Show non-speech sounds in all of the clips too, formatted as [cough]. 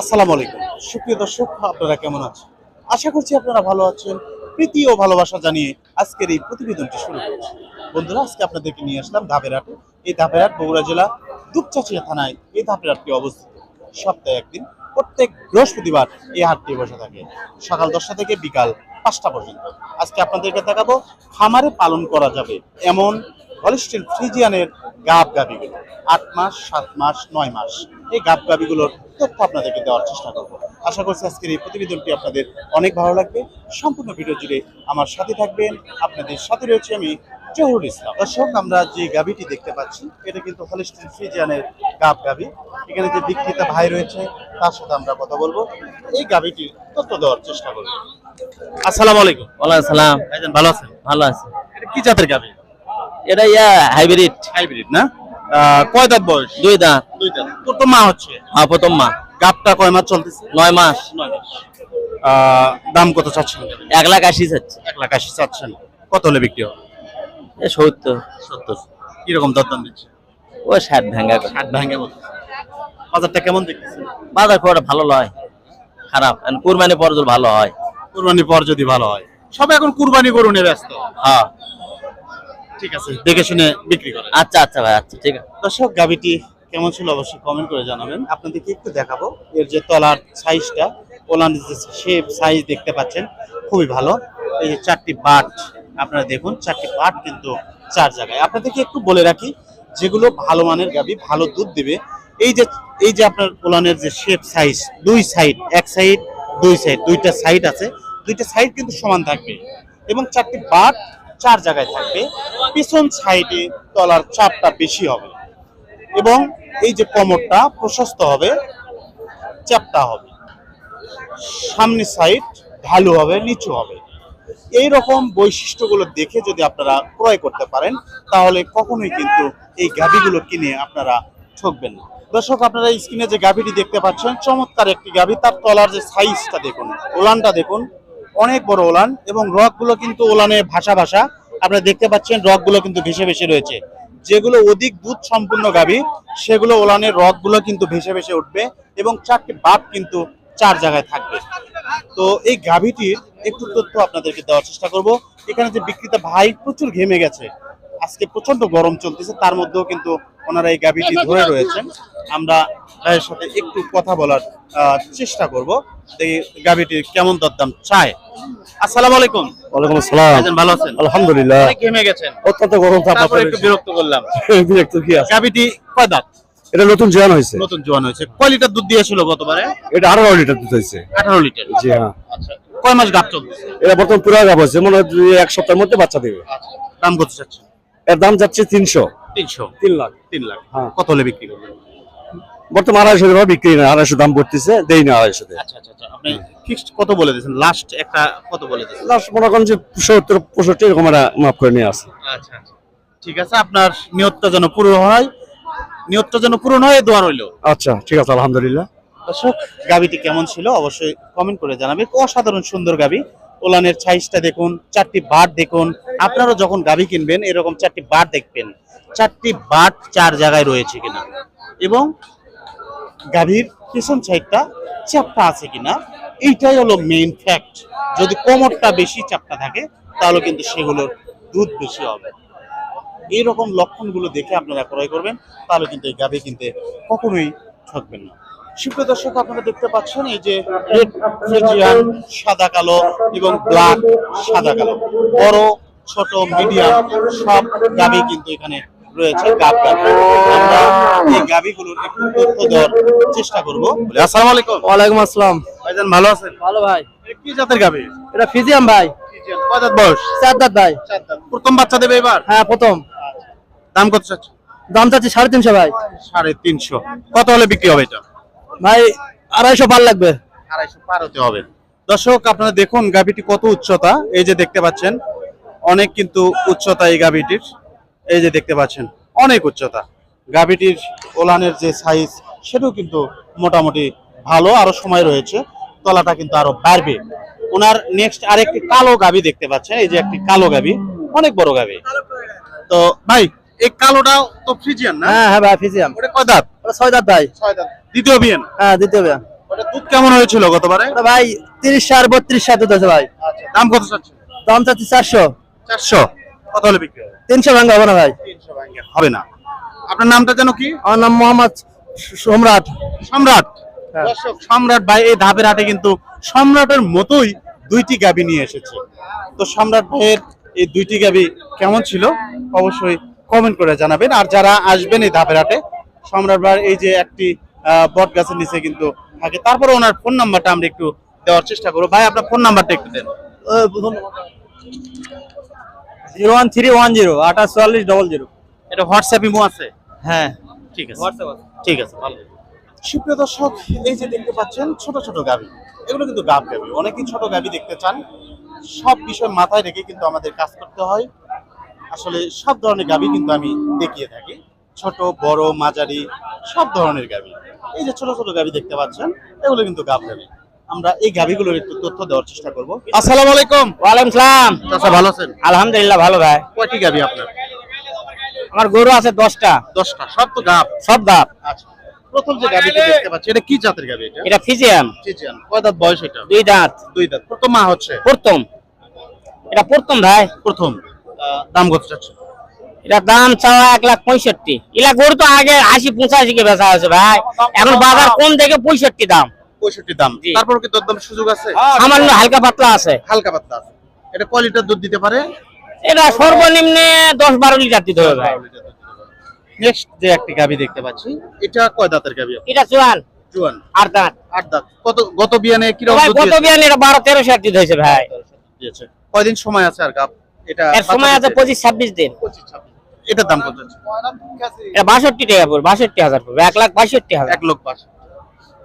আসসালামু আলাইকুম। সুপ্রিয় দর্শক, আপনারা কেমন আছেন? আশা করছি আপনারা ভালো আছেন। প্রীতি ও ভালোবাসা জানিয়ে আজকের এই প্রতিবেদনটি শুরু করছি। বন্ধুরা, আজকে আপনাদেরকে নিয়ে আসলাম ধাপেরহাটে। এই ধাপেরহাট বগুড়া জেলা দুপচাচিয়া থানায় এই ধাপেরহাটটি অবস্থিত। সপ্তাহে একদিন, প্রত্যেক বৃহস্পতিবার এই হাটটি বসে থাকে। সকাল দশটা থেকে বিকাল পাঁচটা পর্যন্ত। আজকে আপনাদেরকে দেখাবো খামারে পালন করা যাবে এমন হলিস্টিন ফ্রিজিয়ানের গাব গাবিগুলো আট মাস সাত মাস নয় মাস। এই গাব গাবিগুলোর তথ্য আপনাদেরকে দেওয়ার চেষ্টা করব। আশা করছি আজকের এই প্রতিবেদনটি আপনাদের অনেক ভালো লাগবে। সম্পূর্ণ ভিডিও জুড়ে আমার সাথে থাকবেন। আপনাদের সাথে রয়েছে আমি জহুরুল ইসলাম। দর্শক আমরা যে গাবিটি দেখতে পাচ্ছি এটা কিন্তু হলিস্টিন ফ্রিজিয়ানের গাব গাবি এখানে যে বিক্রেতা ভাই রয়েছে তার সাথে আমরা কথা বলব। এই গাবিটির তথ্য দেওয়ার চেষ্টা করব। আসসালামু আলাইকুম। ওয়ালাইকুম সালাম। ভালো আছেন? ভালো আছেন এটা কি জাতের গাবি? এটা ইয়া হাইব্রিড হাইব্রিড না? কয় দাঁত বয়স? দুই দাঁত। দুই দাঁত। তো মা হচ্ছে? হ্যাঁ প্রথম মা। গাবটা কয় মাস চলতেছে? নয় মাস। আহ, দাম কত চাচ্ছেন? এক লাখ আশি এক লাখ আশি চাচ্ছেন। কত হলে বিক্রি হবে? সত্তর। সত্তর। কীরকম দরদাম দিচ্ছে? ও ষাট ভাঙ্গা করে। ষাট ভাঙে বলতে বাজারটা কেমন দেখতেছেন? বাজার খুব ভালো লয় খারাপ। কুরবানি পর যদি ভালো হয়। কুরবানি পর যদি ভালো হয়। সব এখন কুরবানি গরু নিয়ে ব্যস্ত। হ্যাঁ। ঠিক আছে। দেখে শুনে বিক্রি করেন। আচ্ছা আচ্ছা ভাই আচ্ছা ঠিক আছে। দর্শক গাবিটি কেমন ছিল অবশ্যই কমেন্ট করে জানাবেন। আপনাদেরকে একটু দেখাবো। এর যে তলার সাইজটা ওলান যে শেপ সাইজ দেখতে পাচ্ছেন খুবই ভালো। এই যে চারটি বাট আপনারা দেখুন চারটি বাট কিন্তু চার জায়গায়। আপনাদেরকে একটু বলে রাখি যেগুলো ভালো মানের গাবি ভালো দুধ দেবে এই যে এই যে আপনার ওলানের যে শেপ সাইজ দুই সাইড এক সাইড দুই সাইড দুইটা সাইড আছে। দুইটা সাইড কিন্তু সমান থাকবে। এবং চারটি বাট চার জায়গায় থাকবে। পিছন সাইডে তলার চাপটা বেশি হবে। এবং এই যে কোমরটা প্রশস্ত হবে, চ্যাপটা হবে। সামনে সাইড ঢালু হবে, নিচু হবে। এই রকম বৈশিষ্ট্যগুলো দেখে যদি আপনারা ক্রয় করতে পারেন, তাহলে কখনোই কিন্তু এই গাভীগুলো কিনে আপনারা ঠকবেন না। দর্শক, আপনারা স্ক্রিনে যে গাভীটি দেখতে পাচ্ছেন, চমৎকার একটি গাভী। তার তলার যে সাইজটা দেখুন, ওলানটা দেখুন অনেক বড় ওলান এবং রকগুলো কিন্তু ওলানে ভাষা ভাষা। আপনারা দেখতে পাচ্ছেন রকগুলো কিন্তু ভেসে ভেসে রয়েছে। যেগুলো অধিক দুধ সম্পূর্ণ গাভী, সেগুলো ওলানের রকগুলো কিন্তু ভেসে ভেসে উঠবে এবং চারটি বাপ কিন্তু চার জায়গায় থাকবে। তো এই গাভীটির একটু তথ্য আপনাদেরকে দেওয়ার চেষ্টা করব। এখানে যে বিক্রেতা ভাই প্রচুর ঘেমে গেছে, আজকে প্রচণ্ড গরম চলতেছে, তার মধ্যেও কিন্তু ওনারা এই গাভীটি ধরে রয়েছেন। আমরা ভাইয়ের সাথে একটু কথা বলার চেষ্টা করব। এই গাভীটির কেমন দরদাম চায়। আসসালামু আলাইকুম। ওয়ালাইকুম আসসালাম। ভালো আছেন? আলহামদুলিল্লাহ। ঘেমে গেছেন। অত্যন্ত গরম তারপরে তাপমাত্রা একটু বিরক্ত করলাম। [laughs] বিরক্ত কি আছে? গাভীটি কয় দাঁত? এটা নতুন জোয়ান হয়েছে। নতুন জোয়ান হয়েছে। কয় লিটার দুধ দিয়েছিল গতবারে? এটা আরও লিটার দুধ হয়েছে। আঠারো লিটার। জি হ্যাঁ। আচ্ছা। কয় মাস গাভ চলতেছে? এটা বর্তমান পুরা গাব হয়েছে। মনে হয় এক সপ্তাহের মধ্যে বাচ্চা দেবে। আচ্ছা। দাম কত চাচ্ছেন? এর দাম যাচ্ছে তিনশো। তিনশো। তিন লাখ। তিন লাখ। হ্যাঁ। কত হলে বিক্রি করবেন? বর্তমান আড়াইশো টাকা বিক্রি না আড়াইশো দাম পড়তেছে দেই না আড়াইশো আচ্ছা আচ্ছা আচ্ছা। আপনি ফিক্সড কত বলে দিয়েছেন? লাস্ট একটা কত বলে দিয়েছেন? লাস্ট মনে করেন যে সত্তর পঁয়ষট্টি এরকম একটা মাফ করে নিয়ে আসে আচ্ছা ঠিক আছে আপনার নিয়তটা যেন পূরণ হয় নিয়তটা যেন পূরণ হয় দোয়া রইল। আচ্ছা ঠিক আছে আলহামদুলিল্লাহ। দর্শক গাবিটি কেমন ছিল? অবশ্যই কমেন্ট করে অসাধারণ সুন্দর গাবি ওলানের সাইজটা দেখুন চারটি বাট দেখুন। আপনারাও যখন গাবি কিনবেন এরকম চারটি বাট দেখবেন। চারটি বাট চার জায়গায় রয়েছে কিনা। এবং গাভীর পিছন সাইডটা চাপটা আছে কিনা, এইটাই হলো মেইন ফ্যাক্ট যদি কোমরটা বেশি চাপটা থাকে, তাহলে কিন্তু সেগুলোর দুধ বেশি হবে। এইরকম লক্ষণগুলো দেখে আপনারা ক্রয় করবেন, তাহলে কিন্তু এই গাভী কিনতে কখনোই ঠকবেন না। সুপ্রিয় দর্শক, আপনারা দেখতে পাচ্ছেন এই যে সাদা কালো এবং ব্ল্যাক সাদা কালো। বড়, ছোট মিডিয়াম সব গাভী কিন্তু এখানে রয়েছে গাব গাভী আমরা এই গাভীগুলোর একটু তথ্য দেওয়ার চেষ্টা করব। আসসালামু আলাইকুম। ওয়ালাইকুম আসসালাম। ভাইজান ভালো আছেন? ভালো ভাই। কি জাতের এটা ফিজিয়াম ভাই। কয় দাঁত বয়স? চার দাঁত ভাই। চার দাঁত। প্রথম বাচ্চা দেবে এবার? হ্যাঁ প্রথম। দাম কত চাচ্ছে দাম চাচ্ছি সাড়ে তিনশো ভাই। সাড়ে তিনশো। কত হলে বিক্রি হবে এটা? ভাই আড়াইশো পার লাগবে। আড়াইশো পার হতে হবে। দর্শক আপনারা দেখুন গাভীটি কত উচ্চতা। এই যে দেখতে পাচ্ছেন অনেক কিন্তু উচ্চতা এই গাভীটির এই যে দেখতে পাচ্ছেন অনেক উচ্চতা। গাভীটির ওলানের যে সাইজ সেটাও কিন্তু মোটামুটি ভালো আরও সময় রয়েছে। তলাটা কিন্তু আরও বাড়বে। ওনার নেক্সট আরেকটি কালো গাভী দেখতে পাচ্ছেন এই যে একটি কালো গাভী অনেক বড় গাভী। তো ভাই এই কালোটাও তো ফ্রিজিয়ান না? হ্যাঁ হ্যাঁ ভাই ফিজিয়াম ওটা কয় দাঁত? ওটা ছয় দাঁত ভাই। ছয় দাঁত। দ্বিতীয় বিয়েন? হ্যাঁ দ্বিতীয় ভাই ওটা ওটা দুধ কেমন হয়েছিল গতবারে? ভাই তিরিশ সার বত্রিশ সার দুধ আছে ভাই। আচ্ছা দাম কত চাচ্ছেন? দাম চাচ্ছি চারশো। চারশো। কত হলে বিক্রি হবে? তিনশো ভাঙ্গা হবে না ভাই। তিনশো ভাঙ্গে হবে না। আপনার নামটা যেন কি? আমার নাম মোহাম্মদ সম্রাট। সম্রাট? হ্যাঁ। দর্শক সম্রাট ভাই এই ধাপের হাটে কিন্তু সম্রাটের মতোই দুইটি গাবি নিয়ে এসেছে। তো সম্রাট ভাইয়ের এই দুইটি গাবি কেমন ছিল? অবশ্যই কমেন্ট করে জানাবেন। আর যারা আসবেন এই ধাপের হাটে সম্রাট ভাইয়ের এই যে একটি বট গাছের নিচে কিন্তু থাকে তারপরে ওনার ফোন নাম্বারটা আমরা একটু দেওয়ার চেষ্টা করব। ভাই আপনার ফোন নাম্বারটা একটু দেন। Zero one three one zero আঠাশ চুয়াল্লিশ ডবল জিরো। এটা হোয়াটসঅ্যাপ ইমো আছে? হ্যাঁ। ঠিক আছে। ঠিক আছে ভালো। সুপ্রিয় দর্শক এই যে দেখতে পাচ্ছেন ছোট ছোট গাবি এগুলো কিন্তু গাব গাবি অনেকেই ছোট গাবি দেখতে চান। সব বিষয় মাথায় রেখে কিন্তু আমাদের কাজ করতে হয়। আসলে সব ধরনের গাবি কিন্তু আমি দেখিয়ে থাকি। ছোট বড় মাঝারি সব ধরনের গাবি এই যে ছোট ছোট গাবি দেখতে পাচ্ছেন এগুলো কিন্তু গাব গাবি আমরা এই গাবিগুলোর একটু তথ্য দেওয়ার চেষ্টা করব। আসসালামু আলাইকুম। ওয়ালাইকুম সালাম। চাচা ভালো আছেন? আলহামদুলিল্লাহ ভালো ভাই। কয়টি গাবি আপনার? আমার গরু আছে দশটা। দশটা। সব তো গাব সব গাপ আচ্ছা। প্রথম যে দেখতে পাচ্ছি এটা কি জাতের গাবি এটা? এটা ফিজিয়াম চিচিয়ান কয় দাঁত বয়স এটা? দুই দাঁত। দুই দাঁত। প্রথম মা হচ্ছে? প্রথম। এটা প্রথম ভাই। প্রথম। দাম কত চাচ্ছে এটা দাম চাওয়া এক লাখ পঁয়ষট্টি। এলা গরু তো আগে আশি পঁচাশি কে বেচা হয়েছে ভাই। এখন বাজার কোন দেখে পঁয়ষট্টি দাম? পঁয়ষট্টি দাম। তারপর কি দরদাম সুযোগ আছে? সামান্য হালকা পাতলা আছে। হালকা পাতলা আছে। এটা লিটার দুধ দিতে পারে? এটা সর্বনিম্নে দশ বারো লিটার দিতে হবে নেক্সট যে একটি গাবি দেখতে পাচ্ছি এটা কয় দাঁতের গাবি এটা চুয়ান জুয়ান। আর দাঁত। আট দাঁত। কত গত বিয়ানে কি রকম কত দিয়েছে? এটা বারো তেরো ষাট দিতে হয়েছে ভাই। কয়দিন সময় আছে আর গাব এটা এর সময় আছে পঁচিশ ছাব্বিশ দিন। পঁচিশ ছাব্বিশ এটার দাম কত আছে? এটা বাষট্টি টাকা পড়বে বাষট্টি হাজার পড়বে এক লাখ বাষট্টি হাজার। এক লোক পাঁচ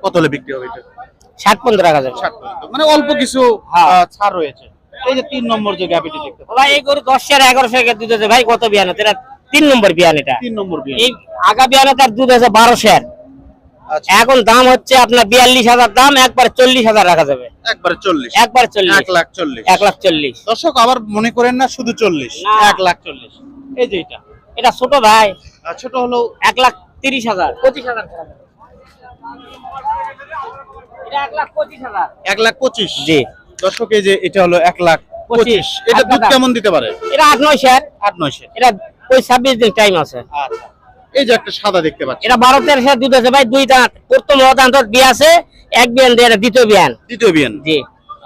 কত হলে বিক্রি হবে এটা? ষাট পনেরো টাকা যাবে ষাট পর্যন্ত মানে অল্প কিছু হ্যাঁ। ছাড় রয়েছে। এই যে তিন নম্বর যে দেখতে ভাই এই গরু দশ হাজার এগারোশো দুধ আছে। ভাই কত বিয়ান আছে? এটা তিন নম্বর বিয়ান এটা। তিন নম্বর বিয়ান। এই আগা বিয়ানে তার দুধ আছে আচ্ছা। এখন দাম হচ্ছে আপনার বিয়াল্লিশ হাজার দাম একবার চল্লিশ হাজার রাখা যাবে। একবারে চল্লিশ। একবার চল্লিশ। এক লাখ চল্লিশ। এক লাখ চল্লিশ। দর্শক আবার মনে করেন না শুধু চল্লিশ। এক লাখ চল্লিশ। এই যে এটা। এটা ছোট ভাই। ছোট হলো এক লাখ তিরিশ হাজার। পঁচিশ হাজার। এক লাখ পঁচিশ জি। দর্শক এই যে এটা হলো এক লাখ পঁচিশ। এটা দুধ কেমন দিতে পারে? এটা আট নয় শেয়ার। আট নয়শো এটা ওই ছাব্বিশ দিন টাইম আছে। আচ্ছা। এই যে একটা সাদা দেখতে পাচ্ছি। এটা বারো তেরো শেয়ার দুধ আছে ভাই দুই দাঁত প্রথম দাঁত বিয়ে আছে এক বিয়ান দিয়ে দ্বিতীয় বিয়ান। দ্বিতীয় বিয়ান। জি।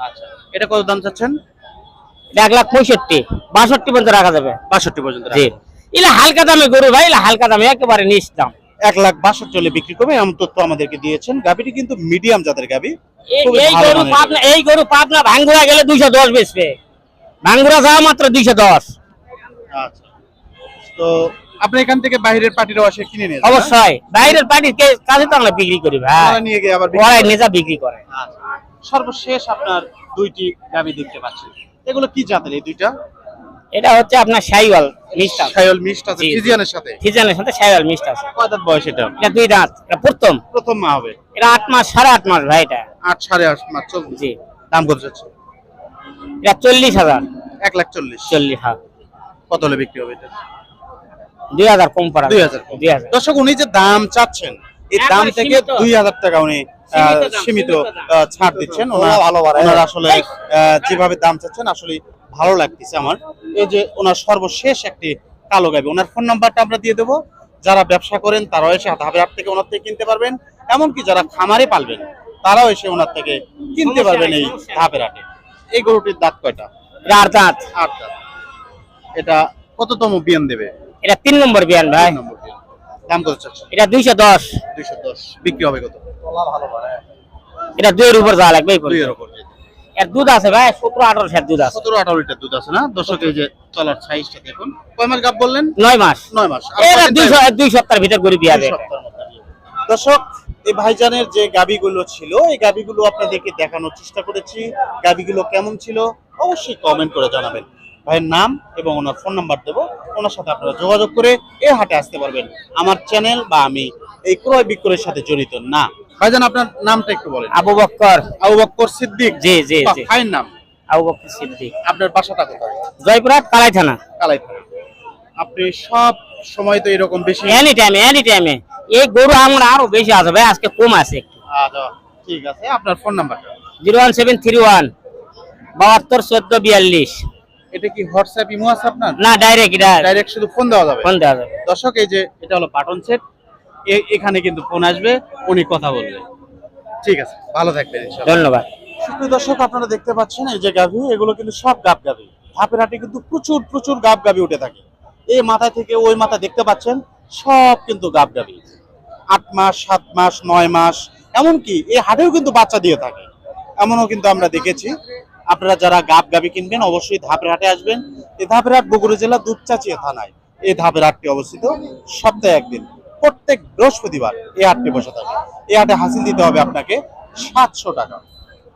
আচ্ছা। এটা কত দাম চাচ্ছেন? এক লাখ পঁয়ষট্টি। বাষট্টি পর্যন্ত রাখা যাবে। বাষট্টি পর্যন্ত জি। ইলা হালকা দামে গরু ভাই ইলা হালকা দামে একেবারে নিচ দাম। এক লাখ বাষট্টি হলে বিক্রি করবে এমন তথ্য আমাদেরকে দিয়েছেন। গাবিটি কিন্তু মিডিয়াম জাতের গাবি এই- গরু পাবনা এই গরু পাবনা ভাঙ্গুরা গেলে দুইশো দশ বেচবে। ভাঙ্গুরা যাওয়া মাত্র দুইশো দশ। আচ্ছা। তো আপনি এখান থেকে বাইরের পার্টির আসে কিনে নিয়ে অবশ্যই। বাইরের পার্টির কাছে তো আমরা বিক্রি করি ভাই। ওরা নিয়ে গিয়ে আবার ওরাই। নিজা বিক্রি করে। আচ্ছা। সর্বশেষ আপনার দুইটি গাবি দেখতে পাচ্ছি। এগুলো কি জাতের এই দুইটা? এটা হচ্ছে আপনার সাইওয়াল মিষ্টা সায়ল মিষ্ট আছে। ফিজিয়ানের সাথে? সিজনের সাথে সাইওয়াল মিষ্ট আছে। কয় দাঁত বয়স এটা? এটা দুই দাঁত এটা প্রথম। প্রথম মা হবে? এটা আট মাস সাড়ে আট মাস ভাই এটা। আট সাড়ে আট মাস চলবে। জি। দাম কত যাচ্ছে? এটা চল্লিশ হাজার। এক লাখ চল্লিশ। চল্লিশ হাজার। কত হলে বিক্রি হবে এটা? দুই হাজার কম পড়া দুই হাজার দুই হাজার। দর্শক উনি যে দাম চাচ্ছেন এই দাম থেকে সীমিত। দুই হাজার টাকা উনি আহ, সীমিত ছাড় দিচ্ছেন। ওনারা ভালো ওনারা আসলে আহ, যেভাবে দাম চাচ্ছেন আসলে ভালো লাগতেছে আমার। এই যে ওনার সর্বশেষ একটি কালো গাবি। ওনার ফোন নাম্বারটা আমরা দিয়ে দেবো। যারা ব্যবসা করেন তারাও এসে ধাপের হাট থেকে ওনার থেকে কিনতে পারবেন। এমনকি যারা খামারে পালবেন তারাও এসে ওনার থেকে কিনতে পারবেন এই ধাপের হাটে। এই গরুটির দাঁত কয়টা? এটা আট দাঁত। আট দাঁত। এটা কততম বিয়ান দেবে? এটা তিন নম্বর বিয়ান ভাই। দাম কত চাচ্ছে এটা দুইশো দশ। দুইশো দশ। বিক্রি হবে কত? এটা দুইয়ের উপর যাওয়া লাগবে। দুইয়ের উপর। এর দুধ আছে ভাই সতেরো আঠারো শের দুধ আছে। সতেরো আঠারো লিটার দুধ আছে না? দর্শক এই যে তলার সাইজটা দেখুন। কয় মাস গাপ বললেন? নয় মাস। নয় মাস। এরা দুই দুই সপ্তাহের ভিতর মধ্যে বিয়ে। দর্শক এই ভাইজানের যে গাবিগুলো ছিল এই গাবিগুলো আপনাদেরকে দেখানোর চেষ্টা করেছি। গাবিগুলো কেমন ছিল? অবশ্যই কমেন্ট করে জানাবেন। ভাইয়ের নাম এবং ওনার ফোন নাম্বার দেবো। ওনার সাথে আপনারা যোগাযোগ করে এই হাটে আসতে পারবেন। আমার চ্যানেল বা আমি এই ক্রয় বিক্রয়ের সাথে জড়িত না। ভাইজান আপনার নামটা একটু বলেন। আবু বক্কর। আবু বক্কর সিদ্দিক? জি জি জি। ভাইয়ের নাম? আবু বক্কর সিদ্দিক। আপনার বাসাটা কোথায়? জয়পুরহাট কালাই থানা কালাই থানা। আপনি সব সময় তো এরকম বেশি এনি টাইমে এনি টাইমে এই গরু আমার আরও বেশি আছে ভাই আজকে কম আছে একটু। আচ্ছা, ঠিক আছে। আপনার ফোন নাম্বারটা? Zero one seven three one বাহাত্তর চোদ্দ বিয়াল্লিশ। এটা কি হোয়াটসঅ্যাপ ইমো আছে আপনার? না ডাইরেক্ট ডাইরেক্ট শুধু ফোন দেওয়া যাবে? ফোন দেওয়া যাবে। দর্শক এই যে এটা হলো বাটন সেট এখানে কিন্তু ফোন আসবে উনি কথা বলবে। ঠিক আছে ভালো থাকবেন ধন্যবাদ। সুপ্রিয় দর্শক আপনারা দেখতে পাচ্ছেন এই যে গাভী এগুলো কিন্তু সব গাব গাভী ধাপের হাটে কিন্তু প্রচুর প্রচুর গাব গাভী উঠে থাকে। এই মাথা থেকে ওই মাথা দেখতে পাচ্ছেন সব কিন্তু গাব গাভী আট মাস সাত মাস নয় মাস এমনকি এই হাটেও কিন্তু বাচ্চা দিয়ে থাকে। এমনও কিন্তু আমরা দেখেছি। আপনারা যারা গাব গাভী কিনবেন অবশ্যই ধাপের হাটে আসবেন। এই ধাপের হাট বগুড়া জেলা দুপচাচিয়া থানায়। এই ধাপের হাটটি অবস্থিত সপ্তাহে একদিন। প্রত্যেক বৃহস্পতিবার এই হাটটি বসে থাকে। এই হাটে হাসিল দিতে হবে আপনাকে সাতশো টাকা।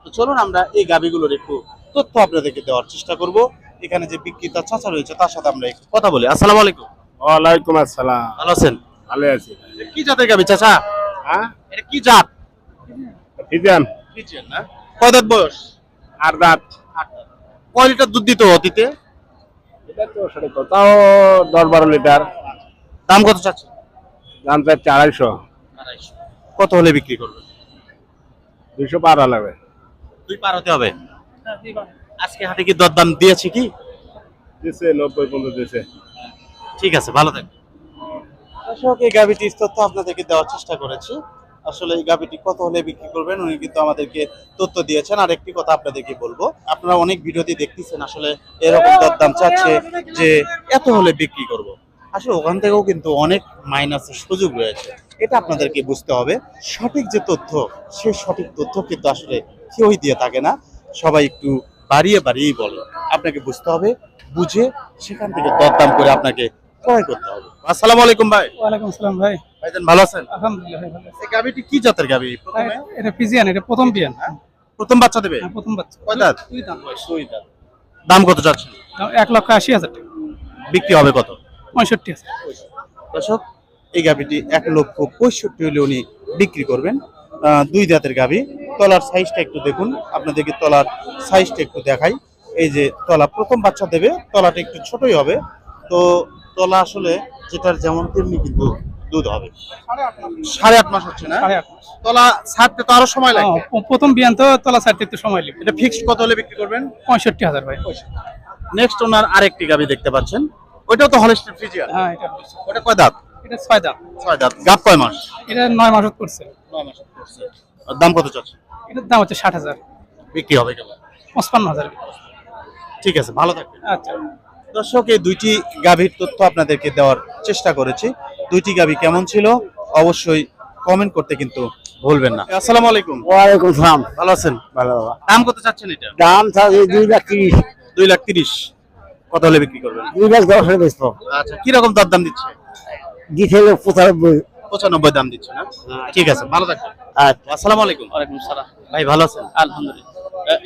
তো চলুন আমরা এই গাবিগুলোর একটু তথ্য আপনাদেরকে দেওয়ার চেষ্টা করব। এখানে যে বিক্রেতা চাচা রয়েছে তার সাথে আমরা একটু কথা বলি। আসসালামু আলাইকুম। ওয়ালাইকুম আসসালাম। ভালো আছেন? ভালো আছি। কি জাতের গাবি চাচা? হ্যাঁ? এটা কি জাত? ফিজান ফ্রিজিয়ান না? কয় দাঁত বয়স? আর রাত কয় লিটার দুধ দিত অতীতে? এটা তো আসলে কোথাও দশ বারো লিটার। দাম কত চাচ্ছে দাম চাচ্ছে আড়াইশো। কত হলে বিক্রি করবেন? দুইশো পার লাগবে দুই পার হতে হবে? আজকে হাটে কি দর দাম দিয়েছে কি? দিছে নব্বই পর্যন্ত দিছে ঠিক আছে ভালো থাকবেন দর্শক এই গাভিটির তথ্য আপনাদেরকে দেওয়ার চেষ্টা করেছি। আসলে এই গাভিটি কত হলে বিক্রি করবেন উনি কিন্তু আমাদেরকে তথ্য দিয়েছেন। আর একটি কথা আপনাদেরকে বলব আপনারা অনেক ভিডিওতে দেখতেছেন আসলে এরকম দরদাম চাচ্ছে যে এত হলে বিক্রি করব। আসলে ওখান থেকেও কিন্তু অনেক মাইনাসের সুযোগ রয়েছে। এটা আপনাদেরকে বুঝতে হবে। সঠিক যে তথ্য সেই সঠিক তথ্য কিন্তু আসলে কেউই দিয়ে থাকে না। সবাই একটু বাড়িয়ে বাড়িয়েই বলে। আপনাকে বুঝতে হবে বুঝে সেখান থেকে দরদাম করে আপনাকে ক্রয় করতে হবে। আসসালামু আলাইকুম ভাই। ওয়ালাইকুম আসসালাম ভাই। ভাইজান ভালো আছেন? আলহামদুলিল্লাহ ভালো আছি। গাবিটি কি জাতের গাবি এটা পিজিয়ান এটা প্রথম পিয়ান প্রথম বাচ্চা দেবে? হ্যাঁ, প্রথম বাচ্চা। কয় দাঁত? দুই দাম দাঁত। দাম কত যাচ্ছে? এক লক্ষ আশি হাজার টাকা। বিক্রি হবে কত? পঁয়ষট্টি আছে। দর্শক এই গাবিটি এক লক্ষ পঁয়ষট্টি হলে উনি বিক্রি করবেন। দুই দাঁতের গাবি তলার সাইজটা একটু দেখুন। আপনাদেরকে তলার সাইজটা একটু দেখাই। এই যে তলা প্রথম বাচ্চা দেবে তলাটা একটু ছোটই হবে। তো তলা আসলে যেটার যেমন তেমনি কিন্তু দুধ হবে। সাড়ে আট মাস হচ্ছে না? তলা ছাড়তে তো আরও সময় লাগবে ও, প্রথম বিয়ান তো তলা ছাড়তে একটু সময় লাগবে। এটা ফিক্সড কত হলে বিক্রি করবেন? পঁয়ষট্টি হাজার ভাই। নেক্সট ওনার আরেকটি গাবি দেখতে পাচ্ছেন। ওইটাও তো হলিস্টিন ফ্রিজিয়ান হ্যাঁ এটা। ওটা কয় দাঁত? এটা ছয় দাম ছয় দাঁত। গাব কয় মাস? এটা নয় মাস করছে। আর দাম কত চাচ্ছে? এটার দাম হচ্ছে ষাট হাজার। বিক্রি হবে কেমন পঁচপান্ন হাজার। ঠিক আছে ভালো থাকবেন। আচ্ছা। দর্শক এই দুইটি গাভীর তথ্য আপনাদেরকে দেওয়ার চেষ্টা করেছি। দুইটি গাভী কেমন ছিল অবশ্যই কমেন্ট করতে কিন্তু ভুলবেন না। আসসালামু আলাইকুম। ওয়ালাইকুম সালাম। ভালো আছেন? ভালো বাবা। দাম কত চাচ্ছেন এটা? দাম থাকে দুই লাখ তিরিশ। দুই লাখ তিরিশ। কত হলে বিক্রি করবেন? দুই লাখ দশ হাজার বেচবো। আচ্ছা কীরকম দর দাম দিচ্ছে? দিতে হলো পঁচানব্বই। পঁচানব্বই দাম দিচ্ছে না? ঠিক আছে ভালো থাকবেন। আচ্ছা। আসসালামু আলাইকুম। ওয়ালাইকুম সালাম ভাই ভালো আছেন? আলহামদুলিল্লাহ।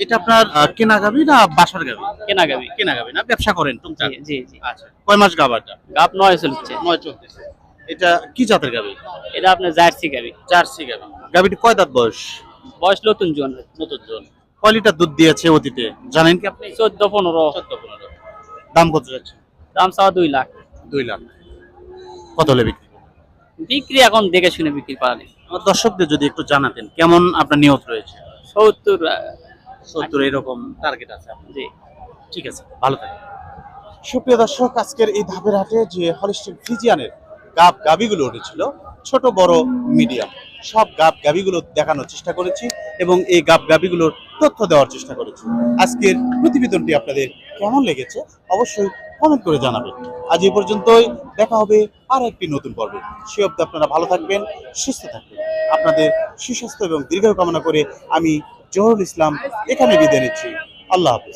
এটা আপনার কেনা গাবি না বাসার গাবি? কেনা গাবি কেনা গাবি না ব্যবসা করেন টুকটাক জি জি আচ্ছা কয় মাস গাবাটা গাপ নয় চলছে। নয় চলতেছে। এটা কি জাতের গাবি? এটা আপনার জার্সি গাবি। জার্সি গাবি। গাবিটি কয় দাঁত বয়স? বয়স নতুন জন। নতুন জন। কয় লিটার দুধ দিয়েছে অতীতে? জানেন কি আপনি? চোদ্দ পনেরো। চোদ্দ পনেরো। দাম কত যাচ্ছে? দাম চাওয়া দুই লাখ। দুই লাখ। কত হলে বিক্রি? বিক্রি এখন দেখে শুনে বিক্রি করা নেই আমার দর্শকদের যদি একটু জানাতেন কেমন আপনার নিয়ত রয়েছে? সত্তর সত্তর এরকম টার্গেট আছে আপনার। জি। ঠিক আছে ভালো থাকবেন। সুপ্রিয় দর্শক আজকের এই ধাপের হাটে যে হলিস্টিক ফিজিয়ানের গাব গাবিগুলো উঠেছিল ছোট বড় মিডিয়াম। সব গাব গাবিগুলো দেখানোর চেষ্টা করেছি এবং এই গাব গাবিগুলোর তথ্য দেওয়ার চেষ্টা করেছি। আজকের প্রতিবেদনটি আপনাদের কেমন লেগেছে অবশ্যই কমেন্ট করে জানাবেন। আজ এই পর্যন্তই, দেখা হবে আর একটি নতুন পর্বে। সে অব্দি আপনারা ভালো থাকবেন, সুস্থ থাকবেন। আপনাদের সুস্বাস্থ্য এবং দীর্ঘায়ু কামনা করে আমি জহরুল ইসলাম এখানে বিদায় নিচ্ছি। আল্লাহ হাফিজ।